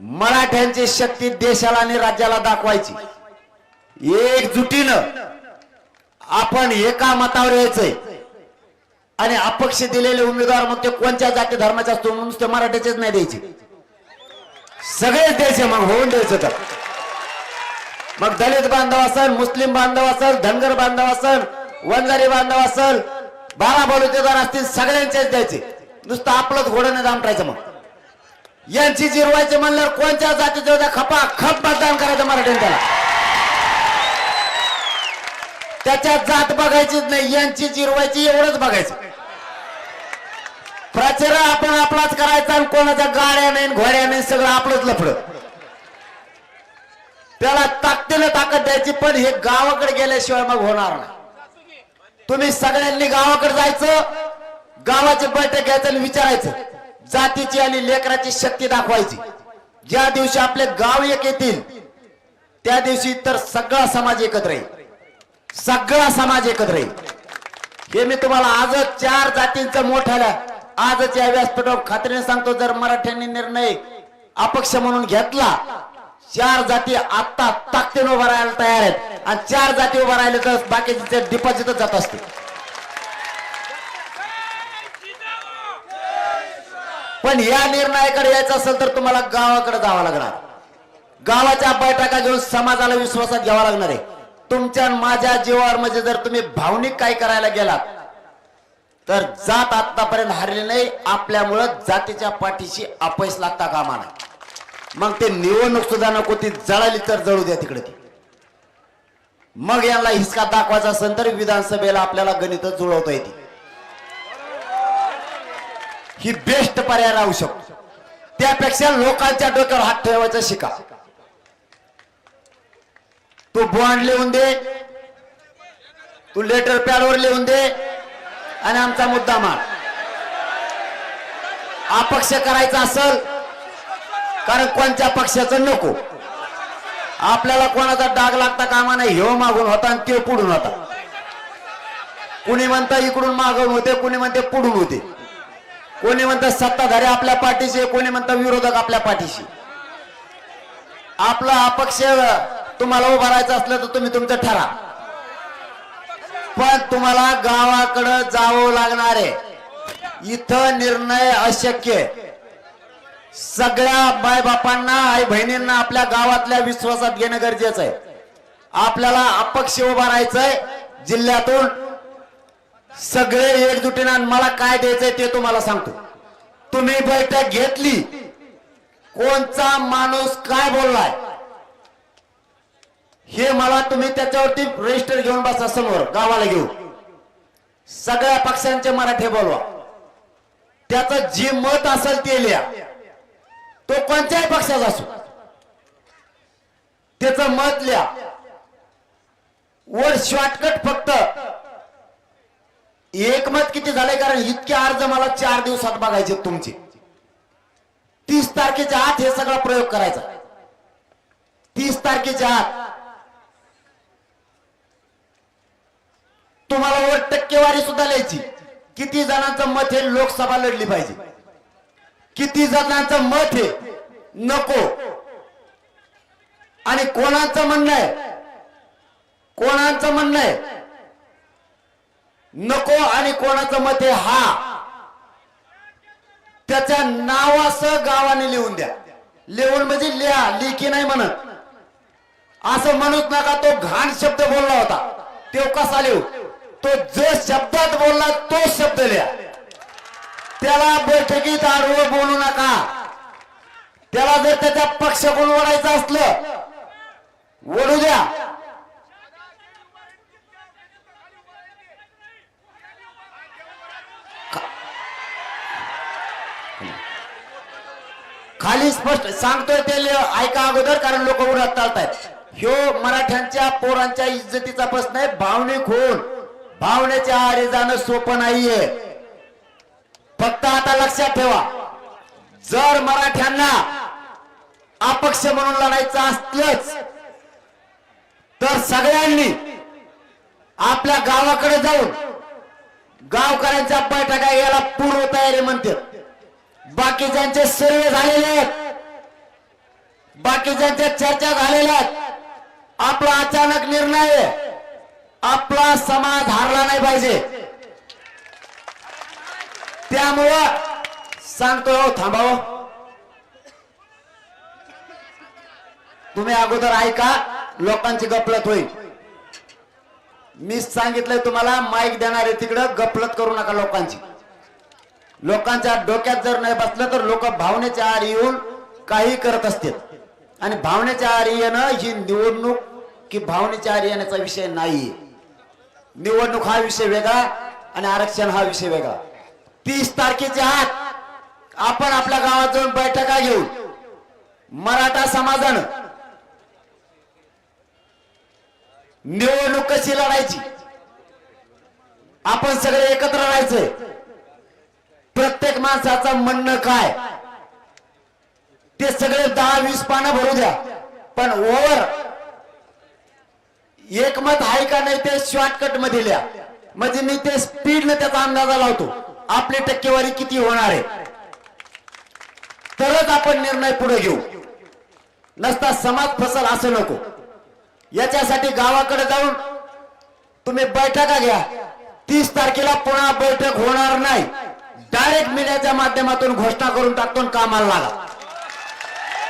मराठ्यांची शक्ती देशाला आणि राज्याला दाखवायची. एकजुटीनं आपण एका मतावर यायचंय. आणि अपक्ष दिलेले उमेदवार मग ते कोणत्या जाती धर्माचे असतो म्हणून ते मराठ्याचेच नाही द्यायचे. सगळेच द्यायचे मग होऊन द्यायचं तर. मग दलित बांधव असल मुस्लिम बांधव असल धनगर बांधव असल वंजारी बांधव असल बारा बलुतेदार असतील सगळ्यांचेच द्यायचे. नुसतं आपलंच घोडं नाही दामटायचं मग. यांची जिरवायचे म्हणल्यावर कोणत्या जातीचे होत्या? खपा खप मतदान करायचं मराठीने त्याला. त्याच्यात जात बघायचीच नाही यांची जिरवायची एवढंच बघायचं. प्रचार आपण आपलाच करायचा आणि कोणाच्या गाड्या नाही घोड्या नाही सगळं आपलंच लफड. त्याला ताकदीनं ताकद द्यायची पण हे गावाकडे गेल्याशिवाय मग होणार नाही. तुम्ही सगळ्यांनी गावाकडे जायचं गावाची बैठक घ्यायचं आणि विचारायचं. जातीची आणि लेकराची शक्ती दाखवायची. ज्या दिवशी आपले गाव एक येतील त्या दिवशी तर सगळा समाज एकत्र येईल. सगळा समाज एकत्र येईल. हे मी तुम्हाला आजच चार जातींचं मोठ्याला आजच या व्यासपीठावर खात्रीने सांगतो जर मराठ्यांनी निर्णय अपक्ष म्हणून घेतला चार जाती आत्ता ताकदीने उभा राहायला तयार आहेत. आणि चार जाती उभा राहिले तर बाकीचे डिपॉझिटच जात असते पण या निर्णयाकडे यायचं असेल तर तुम्हाला गावाकडे जावं लागणार. गावाच्या बैठका घेऊन समाजाला विश्वासात घ्यावा लागणार आहे. तुमच्या माझ्या जीवावर म्हणजे जर तुम्ही भावनिक काय करायला गेलात तर जात आतापर्यंत हरली नाही आपल्यामुळं जातीच्या पाठीशी अपयश लागता कामा नाही मग ते निवडणूक सुद्धा नको ती जळाली तर जळू द्या तिकडे ती. मग यांना हिसका दाखवायचा असेल तर विधानसभेला आपल्याला गणित जुळवता येते ही बेस्ट पर्याय राहू शकतो. त्यापेक्षा लोकांच्या डोक्यावर हात ठेवायचा शिका. तू बॉन्ड लिहून दे तू लेटर पॅडवर लिहून दे आणि आमचा मुद्दा मार. अपक्ष करायचा असल कारण कोणत्या पक्षाचं नको. आपल्याला कोणाचा डाग लागता कामा नाही ह्यो मागून होता आणि त्यो पुढून होता. कुणी म्हणता इकडून मागून होते कुणी म्हणते पुढून होते. कोणी म्हणतं सत्ताधारी आपल्या पाठीशी कोणी म्हणतं विरोधक आपल्या पाठीशी आपला अपक्ष तुम्हाला उभा राहायचं असलं तर तुम्ही तुमचं ठरा. पण तुम्हाला गावाकडं जावं लागणार आहे. इथं निर्णय अशक्य सगळ्या बाय बापांना आई बहिणींना आपल्या गावातल्या विश्वासात घेणं गरजेचं आहे. आपल्याला अपक्ष उभा राहायचंय जिल्ह्यातून सगळे एकजुटीनं मला काय द्यायचंय ते तुम्हाला सांगतो. तुम्ही बैठक घेतली. कोणचा माणूस काय बोललाय? हे मला तुम्ही त्याच्यावरती रजिस्टर घेऊन बसा समोर गावाला घेऊन. सगळ्या पक्षांचे मराठी बोलवा. त्याचं जे मत असेल ते लिहा. तो कोणत्याही पक्षाचा असो. त्याचं मत लिहा. वर शॉर्टकट फक्त एकमत किती झालंय? कारण इतके अर्ज मला चार दिवसात बघायचे तुमचे. तीस तारखेच्या आत हे सगळा प्रयोग करायचा. तीस तारखेच्या आत. तुम्हाला वर टक्केवारी सुद्धा लिहायची. किती जणांचं मत हे लोकसभा लढली पाहिजे. किती जणांचं मत हे नको. आणि कोणाचं म्हणणं आहे? कोणाचं म्हणणं आहे? नको आणि कोणाचं मत आहे हा. त्याच्या नावासह गावाने लिहून द्या. लिहून म्हणजे लिहा लिखी नाही म्हणत. असं म्हणूच नका तो घाण शब्द बोलला होता. तो कसा लिहू? तो जो शब्दात बोलला तो शब्द लिहा. त्याला बैठकीत आडवं बोलू नका. त्याला जर त्याच्या पक्ष कोण ओढायचं असलं ओढू द्या. खाली स्पष्ट सांगतोय ते ऐका अगोदर कारण लोक उडत चालतायत. ह्यो मराठ्यांच्या पोरांच्या इज्जतीचा प्रश्न आहे भावनिक होऊन. भावनेच्या आरे जाणं सोपं नाहीये. फक्त आता लक्षात ठेवा जर मराठ्यांना अपक्ष म्हणून लढायचं असलंच तर सगळ्यांनी आपल्या गावाकडे जाऊन गावकऱ्यांच्या बैठका याला पूर्व तयारी बाकीच्यांचे सर्वे झालेले आहेत. बाकीच्यांच्या चर्चा झालेल्या आहेत. आपला अचानक निर्णय आपला समाज हारला नाही पाहिजे. त्यामुळं सांगतो हो थांबाव. तुम्ही अगोदर ऐका लोकांची गपलत होईल. मी सांगितलंय तुम्हाला माईक देणारे तिकडं गपलत करू नका लोकांची. लोकांच्या डोक्यात जर नाही बसलं तर लोक भावनेच्या आड येऊन काही करत असतात आणि भावनेच्या आड येणं ही निवडणूक की भावनेच्या आड येण्याचा विषय नाही निवडणूक हा विषय वेगळा आणि आरक्षण हा विषय वेगळा. तीस तारखेच्या आत आपण आपल्या गावात जाऊन बैठका घेऊ मराठा समाजानं निवडणूक कशी लढायची? आपण सगळे एकत्र राहायचंय. प्रत्येक माणसाचं म्हणणं काय? ते सगळे दहा वीस पानं भरू द्या. पण ओव्हर एकमत आहे का नाही ते शॉर्टकटमध्ये लिहा. म्हणजे मी ते स्पीडने त्याचा अंदाजा लावतो. आपली टक्केवारी किती होणार आहे? तरच आपण निर्णय पुढे घेऊ. नसता समाज फसल असं नको. याच्यासाठी गावाकडे जाऊन तुम्ही बैठका घ्या. तीस तारखेला पुन्हा बैठक होणार नाही. डायरेक्ट मीडियाच्या माध्यमातून घोषणा करून टाकतो कामाला लागा.